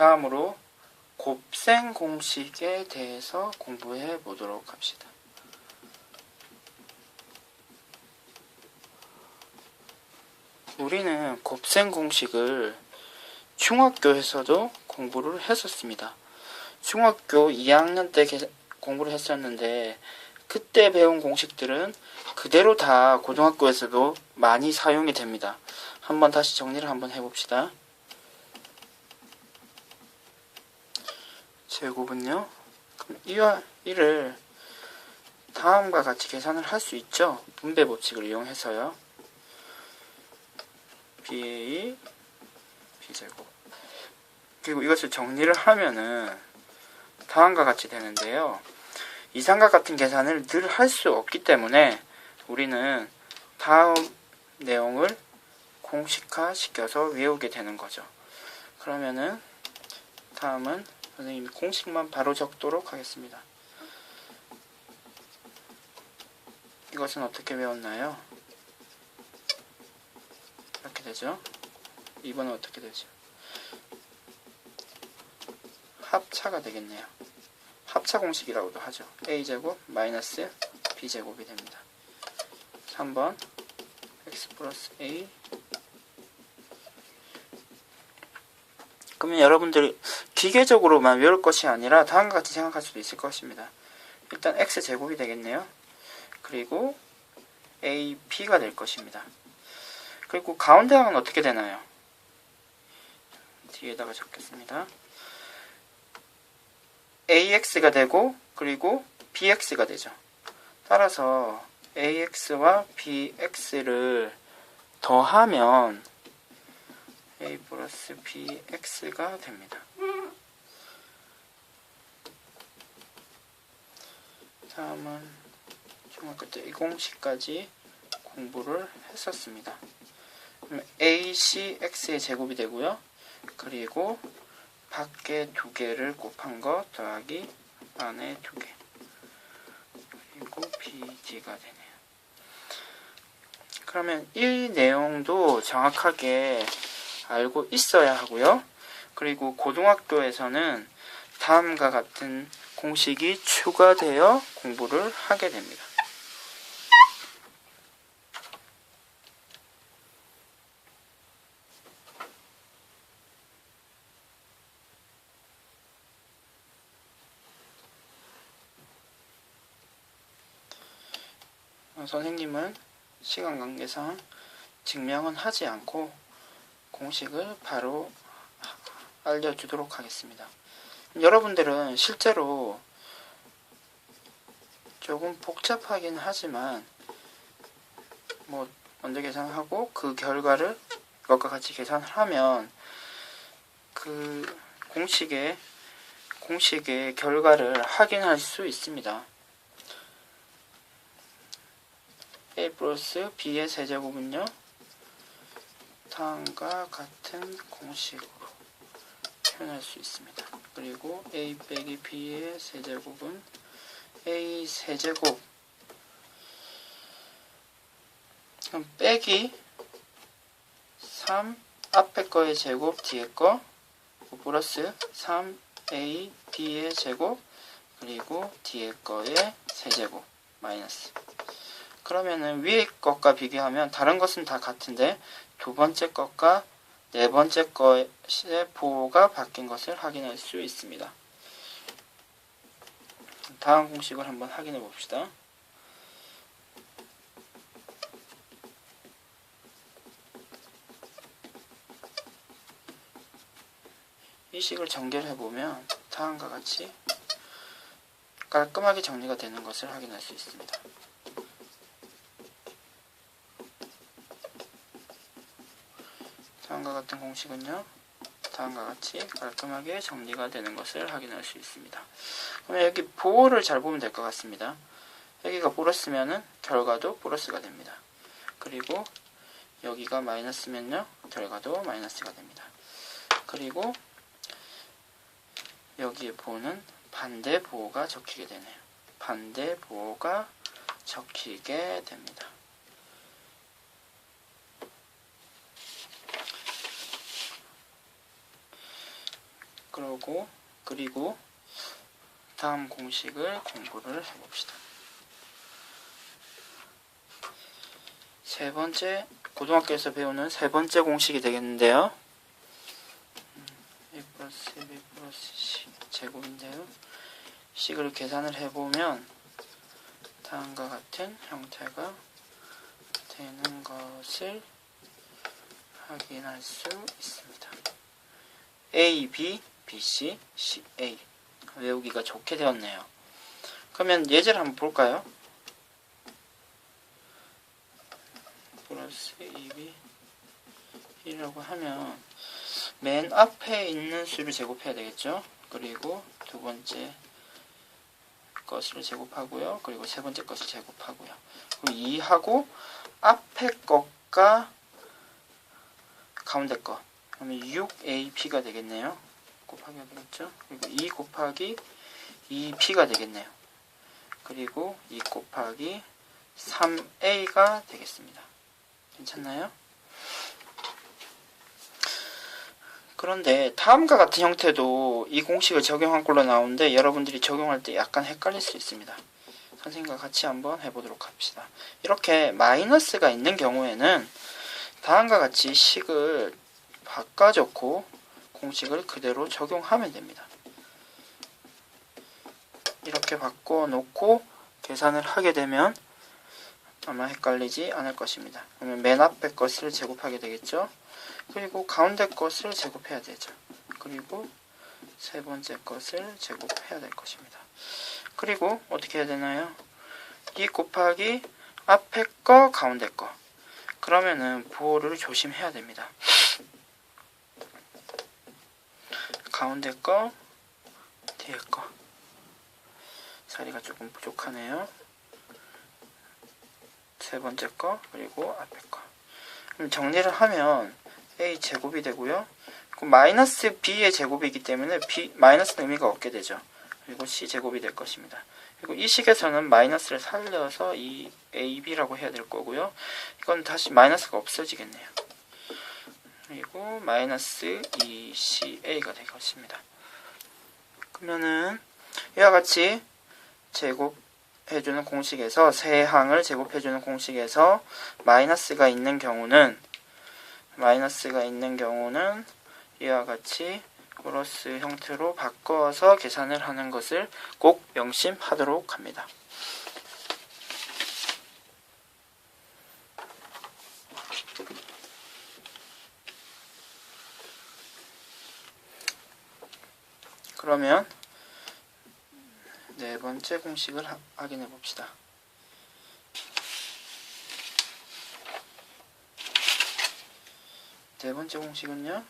다음으로 곱셈 공식에 대해서 공부해 보도록 합시다. 우리는 곱셈 공식을 중학교에서도 공부를 했었습니다. 중학교 2학년 때 개- 공부를 했었는데 그때 배운 공식들은 그대로 다 고등학교에서도 많이 사용이 됩니다. 한번 다시 정리를 한번 해봅시다. 제곱은요. 그럼 이와 이를 다음과 같이 계산을 할 수 있죠. 분배 법칙을 이용해서요. BA B제곱 그리고 이것을 정리를 하면은 다음과 같이 되는데요. 이상과 같은 계산을 늘 할 수 없기 때문에 우리는 다음 내용을 공식화 시켜서 외우게 되는 거죠. 그러면은 다음은 선생님이 공식만 바로 적도록 하겠습니다. 이것은 어떻게 외웠나요? 이렇게 되죠. 2번은 어떻게 되죠? 합차가 되겠네요. 합차 공식이라고도 하죠. a제곱 마이너스 b제곱이 됩니다. 3번 x 플러스 a 그러면 여러분들이 기계적으로만 외울 것이 아니라 다음과 같이 생각할 수도 있을 것입니다. 일단 x제곱이 되겠네요. 그리고 ap가 될 것입니다. 그리고 가운데 항은 어떻게 되나요? 뒤에다가 적겠습니다. ax가 되고 그리고 bx가 되죠. 따라서 ax와 bx를 더하면 a 플러스 bx가 됩니다. 다음은 중학교 때이 공식까지 공부를 했었습니다. ac x의 제곱이 되고요. 그리고 밖에 두 개를 곱한 거 더하기 안에 두 개. 그리고 bd가 되네요. 그러면 이 내용도 정확하게 알고 있어야 하고요. 그리고 고등학교에서는 다음과 같은 공식이 추가되어 공부를 하게 됩니다. 어, 선생님은 시간 관계상 증명은 하지 않고 공식을 바로 알려주도록 하겠습니다. 여러분들은 실제로 조금 복잡하긴 하지만 뭐 먼저 계산하고 그 결과를 이것과 같이 계산을 하면 그 공식의 공식의 결과를 확인할 수 있습니다. a 플러스 b의 세제곱은요 다음과 같은 공식으로 표현할 수 있습니다. 그리고 a 빼기 b의 세제곱은 a 세제곱 그럼 빼기 3 앞에 거의 제곱 뒤에 거 플러스 3a b의 제곱 그리고 뒤에 거의 세제곱 마이너스 그러면은 위에 것과 비교하면 다른 것은 다 같은데 두 번째 것과 네 번째 것의 보호가 바뀐 것을 확인할 수 있습니다. 다음 공식을 한번 확인해 봅시다. 이 식을 전개해 보면 다음과 같이 깔끔하게 정리가 되는 것을 확인할 수 있습니다. 다음과 같은 공식은요. 다음과 같이 깔끔하게 정리가 되는 것을 확인할 수 있습니다. 그러면 여기 보호를 잘 보면 될 것 같습니다. 여기가 플러스면은 결과도 플러스가 됩니다. 그리고 여기가 마이너스면요. 결과도 마이너스가 됩니다. 그리고 여기에 보호는 반대 보호가 적히게 되네요. 반대 보호가 적히게 됩니다. 그러고 그리고 다음 공식을 공부를 해봅시다. 세 번째 고등학교에서 배우는 세 번째 공식이 되겠는데요. 음, a 플러스 b 플러스 c 제곱인데요. 식을 계산을 해보면 다음과 같은 형태가 되는 것을 확인할 수 있습니다. A, B, B, C, C, A 외우기가 좋게 되었네요. 그러면 예제를 한번 볼까요? 플러스 2B 1이라고 하면 맨 앞에 있는 수를 제곱해야 되겠죠? 그리고 두 번째 것을 제곱하고요. 그리고 세 번째 것을 제곱하고요. 그리고 2하고 앞에 것과 가운데 것 그러면 6AP가 되겠네요. 곱하기 되겠죠? 그리고 2 곱하기 2P가 되겠네요. 그리고 2 곱하기 3A가 되겠습니다. 괜찮나요? 그런데 다음과 같은 형태도 이 공식을 적용한 걸로 나오는데 여러분들이 적용할 때 약간 헷갈릴 수 있습니다. 선생님과 같이 한번 해보도록 합시다. 이렇게 마이너스가 있는 경우에는 다음과 같이 식을 바꿔줬고 공식을 그대로 적용하면 됩니다. 이렇게 바꿔놓고 계산을 하게 되면 아마 헷갈리지 않을 것입니다. 그러면 맨 앞에 것을 제곱하게 되겠죠. 그리고 가운데 것을 제곱해야 되죠. 그리고 세 번째 것을 제곱해야 될 것입니다. 그리고 어떻게 해야 되나요? 2 곱하기 앞에 거, 가운데 거. 그러면은 부호를 조심해야 됩니다. 가운데 거, 뒤에 거. 자리가 조금 부족하네요. 세 번째 거, 그리고 앞에 거. 그럼 정리를 하면 a 제곱이 되고요. 그 마이너스 b의 제곱이기 때문에 b 마이너스는 의미가 없게 되죠. 그리고 c 제곱이 될 것입니다. 그리고 이 식에서는 마이너스를 살려서 이 a, b라고 해야 될 거고요. 이건 다시 마이너스가 없어지겠네요. 그리고 마이너스 2ca가 될 것입니다. 그러면은 이와 같이 제곱해주는 공식에서 세 항을 제곱해주는 공식에서 마이너스가 있는 경우는 마이너스가 있는 경우는 이와 같이 플러스 형태로 바꿔서 계산을 하는 것을 꼭 명심하도록 합니다. 그러면 네 번째 공식을 하- 확인해 봅시다. 네 번째 공식은요.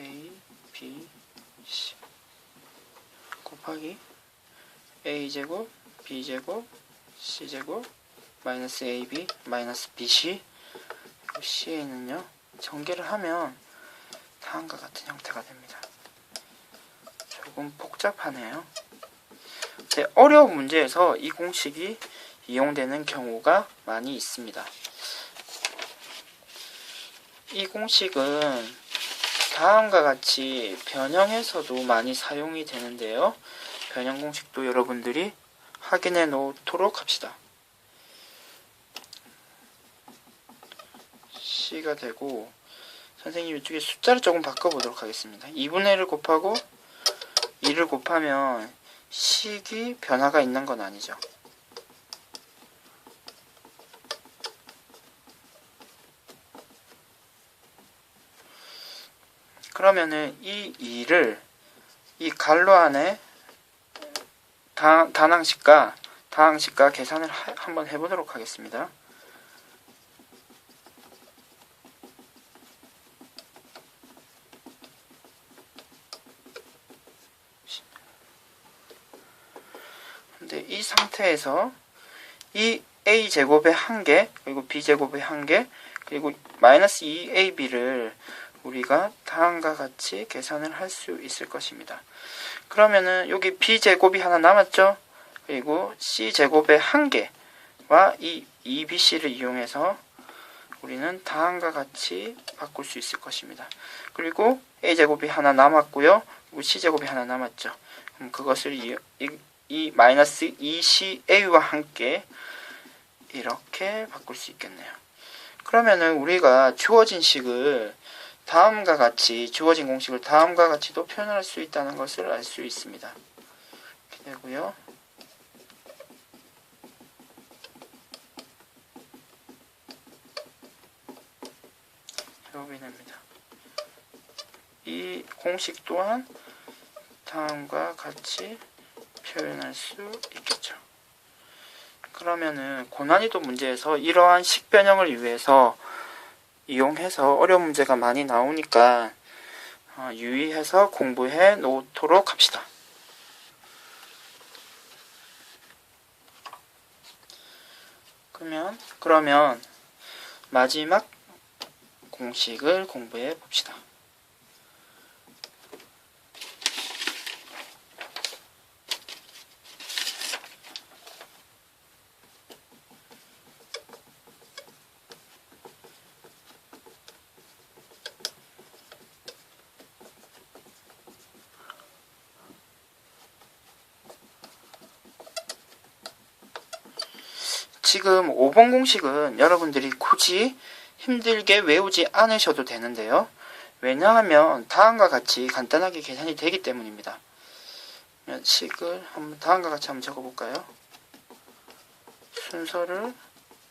A, B, C 곱하기 A제곱, B제곱, C제곱, 마이너스 AB, 마이너스 BC C에는요. 전개를 하면 다음과 같은 형태가 됩니다. 조금 복잡하네요. 네, 어려운 문제에서 이 공식이 이용되는 경우가 많이 있습니다. 이 공식은 다음과 같이 변형에서도 많이 사용이 되는데요. 변형 공식도 여러분들이 확인해 놓도록 합시다. C가 되고 선생님 이쪽에 숫자를 조금 바꿔보도록 하겠습니다. 2분의 1을 곱하고 2를 곱하면 식이 변화가 있는 건 아니죠. 그러면은 이 2를 이 갈로 안에 다, 단항식과 다항식과 계산을 하- 한번 해보도록 하겠습니다. 근데 이 상태에서 이 a 제곱의 한 개, 그리고 b 제곱의 한 개, 그리고 마이너스 2ab를 우리가 다음과 같이 계산을 할 수 있을 것입니다. 그러면은 여기 b 제곱이 하나 남았죠? 그리고 c 제곱의 한 개와 이 2bc를 이용해서 우리는 다음과 같이 바꿀 수 있을 것입니다. 그리고 a 제곱이 하나 남았고요. c제곱이 하나 남았죠. 그럼 그것을 이, 이, 이 마이너스 2ca와 함께 이렇게 바꿀 수 있겠네요. 그러면은 우리가 주어진 식을 다음과 같이 주어진 공식을 다음과 같이도 표현할 수 있다는 것을 알 수 있습니다. 이렇게 되고요. 됩니다. 이 공식 또한 다음과 같이 표현할 수 있겠죠. 그러면은 고난이도 문제에서 이러한 식변형을 위해서 이용해서 어려운 문제가 많이 나오니까 어, 유의해서 공부해 놓도록 합시다. 그러면 그러면 마지막 공식을 공부해 봅시다. 지금 5번 공식은 여러분들이 굳이 힘들게 외우지 않으셔도 되는데요. 왜냐하면 다음과 같이 간단하게 계산이 되기 때문입니다. 식을 한번 다음과 같이 한번 적어볼까요? 순서를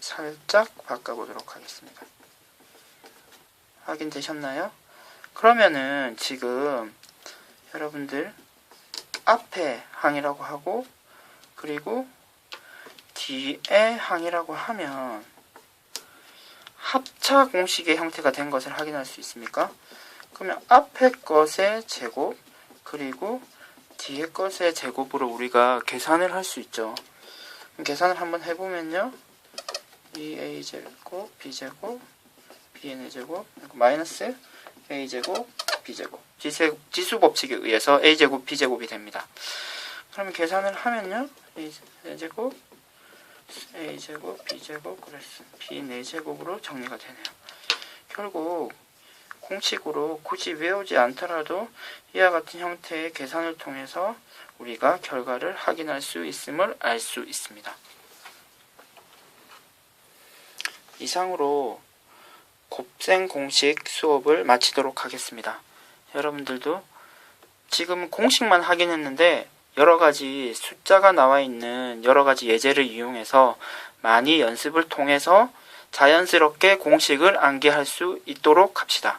살짝 바꿔보도록 하겠습니다. 확인되셨나요? 그러면은 지금 여러분들 앞에 항이라고 하고 그리고 뒤에 항이라고 하면 합차 공식의 형태가 된 것을 확인할 수 있습니까? 그러면 앞에 것의 제곱 그리고 뒤에 것의 제곱으로 우리가 계산을 할 수 있죠. 계산을 한번 해보면요. 2a제곱, b제곱, bn의 제곱, 그리고 마이너스 a제곱, b제곱. 지수, 지수 법칙에 의해서 a제곱, b제곱이 됩니다. 그러면 계산을 하면요. a제곱, a제곱, b제곱, 그래서 b 4제곱으로 정리가 되네요. 결국 공식으로 굳이 외우지 않더라도 이와 같은 형태의 계산을 통해서 우리가 결과를 확인할 수 있음을 알 수 있습니다. 이상으로 곱셈 공식 수업을 마치도록 하겠습니다. 여러분들도 지금 공식만 확인했는데 여러 가지 숫자가 나와 있는 여러 가지 예제를 이용해서 많이 연습을 통해서 자연스럽게 공식을 암기할 수 있도록 합시다.